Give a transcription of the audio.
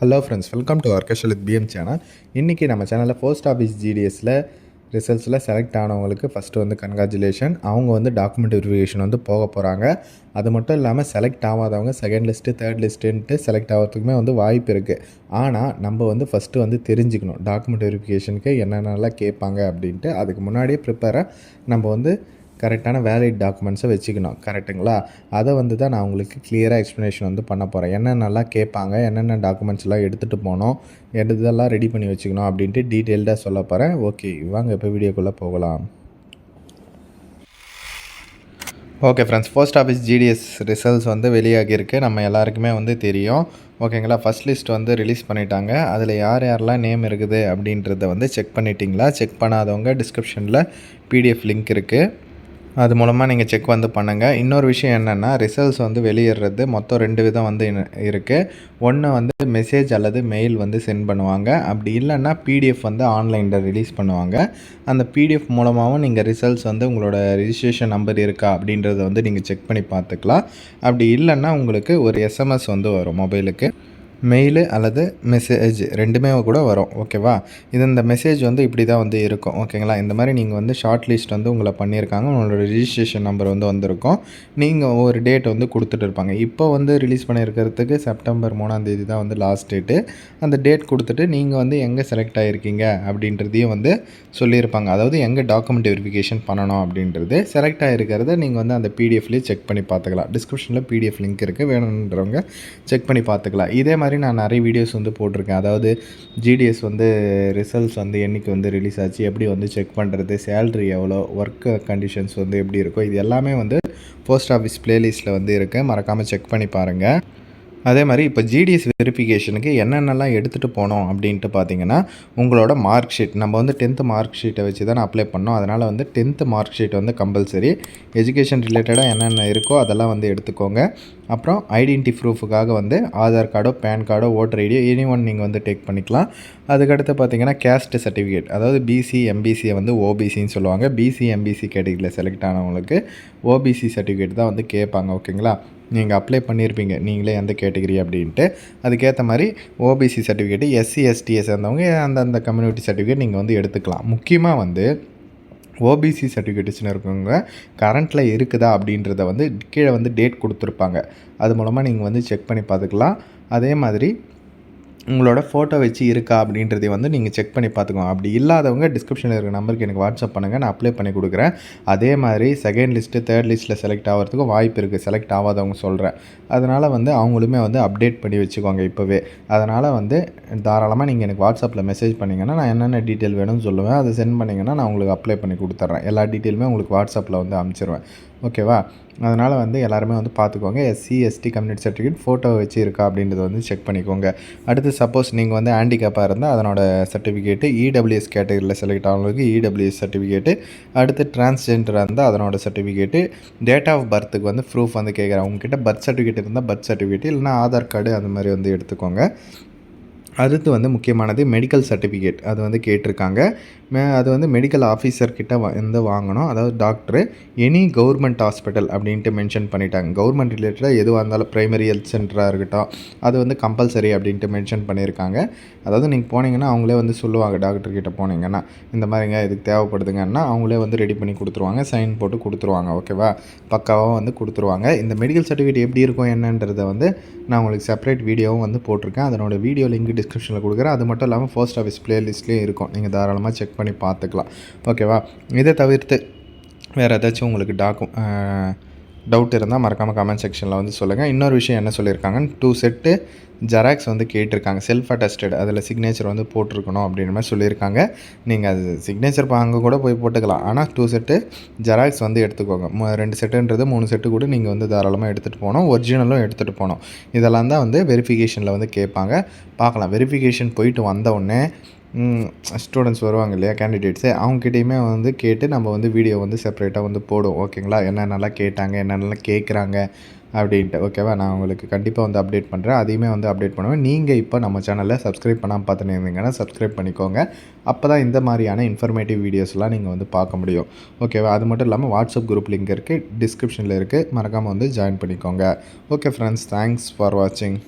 Hello friends welcome to ஒர்க்கஷல் with PM channel இன்றைக்கி நம்ம சேனலில் போஸ்ட் ஆஃபீஸ் ஜிடிஎஸில் ரிசல்ட்ஸில் செலக்ட் ஆனவங்களுக்கு ஃபஸ்ட்டு வந்து கன்க்ராச்சுலேஷன் அவங்க வந்து டாக்குமெண்ட் வெரிஃபிகேஷன் வந்து போக போகிறாங்க அது மட்டும் இல்லாமல் செலக்ட் ஆகாதவங்க செகண்ட் லிஸ்ட்டு தேர்ட் லிஸ்ட்டுன்ட்டு செலக்ட் ஆகிறதுக்குமே வந்து வாய்ப்பு இருக்குது ஆனால் நம்ம வந்து ஃபஸ்ட்டு வந்து தெரிஞ்சுக்கணும். டாக்குமெண்ட் வெரிஃபிகேஷனுக்கு என்னென்னலாம் கேட்பாங்க அப்படின்ட்டு. அதுக்கு முன்னாடியே ப்ரிப்பேராக நம்ம வந்து கரெக்டான வேலிட் டாக்குமெண்ட்ஸை வச்சுக்கணும். கரெக்டுங்களா அதை வந்து தான் நான் உங்களுக்கு கிளியராக எக்ஸ்ப்ளனேஷன் வந்து பண்ண போகிறேன் என்னென்னலாம் கேட்பாங்க என்னென்ன டாக்குமெண்ட்ஸ்லாம் எடுத்துகிட்டு போகணும் எடுத்ததெல்லாம் ரெடி பண்ணி வச்சுக்கணும் அப்படின்ட்டு டீட்டெயில்டாக சொல்ல போகிறேன் ஓகே வாங்க இப்போ வீடியோக்குள்ளே போகலாம். Okay friends post office GDS results வந்து வெளியாகியிருக்கு. நம்ம எல்லாருக்குமே வந்து தெரியும். ஓகேங்களா ஃபஸ்ட் லிஸ்ட் வந்து ரிலீஸ் பண்ணிட்டாங்க. அதில் யார் யாரெல்லாம் நேம் இருக்குது அப்படின்றத வந்து செக் பண்ணிட்டீங்களா? செக் பண்ணாதவங்க டிஸ்கிரிப்ஷனில் பிடிஎஃப் லிங்க் இருக்குது அது மூலமாக நீங்கள் செக் வந்து பண்ணுங்கள் இன்னொரு விஷயம் என்னென்னா ரிசல்ட்ஸ் வந்து வெளியிடுறது மொத்தம் ரெண்டு விதம் வந்து இருக்குது ஒன்று வந்து மெசேஜ் அல்லது மெயில் வந்து சென்ட் பண்ணுவாங்க. அப்படி இல்லைன்னா பிடிஎஃப் வந்து ஆன்லைனில் ரிலீஸ் பண்ணுவாங்க. அந்த பிடிஎஃப் மூலமாகவும் நீங்கள் ரிசல்ட்ஸ் வந்து உங்களோட ரிஜிஸ்ட்ரேஷன் நம்பர் இருக்கா அப்படின்றத வந்து நீங்கள் செக் பண்ணி பார்த்துக்கலாம். அப்படி இல்லைன்னா உங்களுக்கு ஒரு எஸ்எம்எஸ் வந்து வரும் மொபைலுக்கு. மெயிலு அல்லது மெசேஜ் ரெண்டுமே கூட வரும் ஓகேவா இது இந்த மெசேஜ் வந்து இப்படி தான் வந்து இருக்கும் ஓகேங்களா இந்த மாதிரி நீங்கள் வந்து ஷார்ட் லிஸ்ட் வந்து உங்களை பண்ணியிருக்காங்க உங்களோட ரிஜிஸ்ட்ரேஷன் நம்பர் வந்து வந்திருக்கும். நீங்கள் ஒரு டேட் வந்து கொடுத்துட்டு இருப்பாங்க. இப்போ வந்து ரிலீஸ் பண்ணியிருக்கிறதுக்கு செப்டம்பர் மூணாந்தேதி தான் வந்து லாஸ்ட் டேட்டு அந்த டேட் கொடுத்துட்டு நீங்கள் வந்து எங்கே செலக்ட் ஆகிருக்கீங்க அப்படின்றதையும் வந்து சொல்லியிருப்பாங்க. அதாவது எங்கே டாக்குமெண்ட் வெரிஃபிகேஷன் பண்ணணும் அப்படின்றது செலக்ட் ஆகிருக்கிறத நீங்கள் வந்து அந்த பிடிஎஃப்லேயே செக் பண்ணி பார்த்துக்கலாம். டிஸ்கிரிப்ஷனில் பிடிஎஃப் லிங்க் இருக்குது வேணுன்றவங்க செக் பண்ணி பார்த்துக்கலாம். இதே மாதிரி நான் நிறைய வீடியோஸ் வந்து போட்டிருக்கேன். அதாவது ஜிடிஎஸ் வந்து ரிசல்ட்ஸ் வந்து என்றைக்கு வந்து ரிலீஸ் ஆச்சு எப்படி வந்து செக் பண்ணுறது சேல்ரி எவ்வளோ ஒர்க் கண்டிஷன்ஸ் வந்து எப்படி இருக்கோ இது எல்லாமே வந்து போஸ்ட் ஆஃபீஸ் ப்ளேலிஸ்ட்டில் வந்து இருக்குது மறக்காமல் செக் பண்ணி பாருங்கள் அதே மாதிரி இப்போ ஜிடிஎஸ் வெரிஃபிகேஷனுக்கு என்னென்னலாம் எடுத்துகிட்டு போனோம் அப்படின்ட்டு பார்த்தீங்கன்னா உங்களோட மார்க் ஷீட் நம்ம வந்து டென்த்து மார்க் ஷீட்டை வச்சு தான் அப்ளை பண்ணோம். அதனால் வந்து டென்த்து மார்க் ஷீட் வந்து கம்பல்சரி எஜுகேஷன் ரிலேட்டடாக என்னென்ன இருக்கோ அதெல்லாம் வந்து எடுத்துக்கோங்க. அப்புறம் ஐடென்டி ப்ரூஃபுக்காக வந்து ஆதார் கார்டோ பேன் கார்டோ ஓட்டர் ஐடியோ எனி ஒன் நீங்கள் வந்து டேக் பண்ணிக்கலாம். அதுக்கடுத்து பார்த்தீங்கன்னா கேஸ்ட் சர்டிஃபிகேட் அதாவது பிசி எம்பிசியை வந்து ஓபிசின்னு சொல்லுவாங்க. பிசி எம்பிசி கேட்டகிரியில் செலக்ட் ஆனவங்களுக்கு ஓபிசி சர்டிஃபிகேட் தான் வந்து கேட்பாங்க ஓகேங்களா நீங்கள் அப்ளை பண்ணியிருப்பீங்க நீங்களே எந்த கேட்டகிரி அப்படின்ட்டு. அதுக்கேற்ற மாதிரி ஓபிசி சர்டிஃபிகேட்டு எஸ்சி எஸ்டியை சேர்ந்தவங்க அந்தந்த கம்யூனிட்டி சர்டிஃபிகேட் நீங்கள் வந்து எடுத்துக்கலாம். முக்கியமாக வந்து ஓபிசி சர்டிஃபிகேட்ஸ்னு இருக்கவங்க கரண்ட்டில் இருக்குதா அப்படின்றத வந்து கீழே வந்து டேட் கொடுத்துருப்பாங்க. அது மூலமாக நீங்கள் வந்து செக் பண்ணி பார்த்துக்கலாம். அதே மாதிரி உங்களோட ஃபோட்டோ வச்சு இருக்கா அப்படின்றதை வந்து நீங்கள் செக் பண்ணி பார்த்துக்கோங்க. அப்படி இல்லாதவங்க டிஸ்கிரிப்ஷனில் இருக்கிற நம்பருக்கு எனக்கு வாட்ஸ்அப் பண்ணுங்கள் நான் அப்ளை பண்ணி கொடுக்குறேன். அதே மாதிரி செகண்ட் லிஸ்ட்டு தேர்ட் லிஸ்ட்டில் செலக்ட் ஆகிறதுக்கும் வாய்ப்பு இருக்குது செலக்ட் ஆகாதவங்க சொல்கிறேன் அதனால் வந்து அவங்களுமே வந்து அப்டேட் பண்ணி வச்சுக்கோங்க இப்போவே. அதனால் வந்து தாராளமாக நீங்கள் எனக்கு வாட்ஸ்அப்பில் மெசேஜ் பண்ணிங்கன்னா நான் என்னென்ன டீட்டெயில் வேணும்னு சொல்லுவேன். அதை சென்ட் பண்ணிங்கன்னா நான் உங்களுக்கு அப்ளை பண்ணி கொடுத்துட்றேன். எல்லா டீட்டெயிலுமே உங்களுக்கு வாட்ஸ்அப்பில் வந்து அனுப்பிச்சிருவேன். ஓகேவா? அதனால் வந்து எல்லாருமே வந்து பார்த்துக்கோங்க SC ST community certificate photo வச்சு இருக்கா அப்படின்றத வந்து செக் பண்ணிக்கோங்க. அடுத்து சப்போஸ் நீங்கள் வந்து ஹேண்டிகேப்பாக இருந்தால் அதனோட சர்டிஃபிகேட்டு இடபிள்யூஎஸ் கேட்டகரியில் செலக்ட் ஆனவங்களுக்கு இடபிள்யூஎஸ் சர்டிஃபிகேட்டு அடுத்து டிரான்ஸ்ஜெண்டராக இருந்தால் அதனோட சர்டிஃபிகேட்டு டேட் ஆஃப் பர்த்துக்கு வந்து ப்ரூஃப் வந்து கேட்குறேன் உங்ககிட்ட பர்த் சர்டிஃபிகேட் இருந்தால் பர்த் சர்டிஃபிகேட் இல்லைனா ஆதார் கார்டு அந்த மாதிரி வந்து எடுத்துக்கோங்க. அடுத்து வந்து முக்கியமானது மெடிக்கல் சர்டிஃபிகேட் அது வந்து கேட்டிருக்காங்க. மே அது வந்து மெடிக்கல் ஆஃபீஸர்கிட்ட வந்து வாங்கணும். அதாவது டாக்டரு எனி கவர்மெண்ட் ஹாஸ்பிட்டல் அப்படின்ட்டு மென்ஷன் பண்ணிட்டாங்க. கவர்மெண்ட் ரிலேட்டடாக எதுவாக இருந்தாலும் ப்ரைமரி ஹெல்த் சென்டராக இருக்கட்டும். அது வந்து கம்பல்சரி அப்படின்ட்டு மென்ஷன் பண்ணியிருக்காங்க. அதாவது நீங்கள் போனீங்கன்னா அவங்களே வந்து சொல்லுவாங்க டாக்டர்கிட்ட போனீங்கன்னா. இந்த மாதிரிங்க இதுக்கு தேவைப்படுதுங்கன்னா அவங்களே வந்து ரெடி பண்ணி கொடுத்துருவாங்க. சைன் போட்டு கொடுத்துருவாங்க ஓகேவா பக்காவாக வந்து கொடுத்துருவாங்க. இந்த மெடிக்கல் சர்டிஃபிகேட் எப்படி இருக்கும் என்னன்றதை வந்து நான் உங்களுக்கு செப்பரேட் வீடியோவும் வந்து போட்டிருக்கேன். அதனோட வீடியோ லிங்க் டிஸ்கிரிப்ஷனில் கொடுக்குறேன். அது மட்டும் இல்லாமல் போஸ்ட் ஆஃபீஸ் பிளேலிஸ்ட்லேயும் இருக்கும். நீங்கள் தாராளமாக செக் பண்ணி பார்த்துக்கலாம். ஓகேவா இதை தவிர்த்து வேறு ஏதாச்சும் உங்களுக்கு டாக்கு டவுட் இருந்தால் மறக்காமல் கமெண்ட் செக்ஷனில் வந்து சொல்லுங்கள் இன்னொரு விஷயம் என்ன சொல்லியிருக்காங்கன்னு டூ செட்டு ஜெராக்ஸ் வந்து கேட்டிருக்காங்க. செல்ஃப் அட்டஸ்டட் அதில் சிக்னேச்சர் வந்து போட்டிருக்கணும் அப்படின்ற மாதிரி சொல்லியிருக்காங்க. நீங்கள் அது சிக்னேச்சர் அங்கே கூட போய் போட்டுக்கலாம். ஆனால் டூ செட்டு ஜெராக்ஸ் வந்து எடுத்துக்கோங்க. ரெண்டு செட்டுன்றது மூணு செட்டு கூட நீங்கள் வந்து தாராளமாக எடுத்துகிட்டு போகணும். ஒரிஜினலும் எடுத்துகிட்டு போகணும். இதெல்லாம் தான் வந்து வெரிஃபிகேஷனில் வந்து கேட்பாங்க. பார்க்கலாம். வெரிஃபிகேஷன் போயிட்டு வந்த உடனே ஸ்டூடெண்ட்ஸ் வருவாங்க இல்லையா கேண்டிடேட்ஸு அவங்ககிட்டையுமே வந்து கேட்டு நம்ம வந்து வீடியோ வந்து செப்பரேட்டாக வந்து போடுவோம் ஓகேங்களா என்னென்னலாம் கேட்டாங்க என்னென்னலாம் கேட்குறாங்க அப்படின்ட்டு ஓகேவா நான் உங்களுக்கு கண்டிப்பாக வந்து அப்டேட் பண்ணுறேன் அதையுமே வந்து அப்டேட் பண்ணுவேன். நீங்கள் இப்போ நம்ம சேனலில் சப்ஸ்கிரைப் பண்ணாமல் பார்த்துன்னு இருந்தீங்கன்னா சப்ஸ்கிரைப் பண்ணிக்கோங்க. அப்போ தான் இந்த மாதிரியான இன்ஃபர்மேட்டிவ் வீடியோஸ்லாம் நீங்கள் வந்து பார்க்க முடியும். ஓகேவா அது மட்டும் இல்லாமல் வாட்ஸ்அப் குரூப் லிங்க் இருக்குது டிஸ்கிரிப்ஷனில் இருக்குது மறக்காமல் வந்து ஜாயின் பண்ணிக்கோங்க. ஓகே ஃப்ரெண்ட்ஸ் தேங்க்ஸ் ஃபார் வாட்சிங்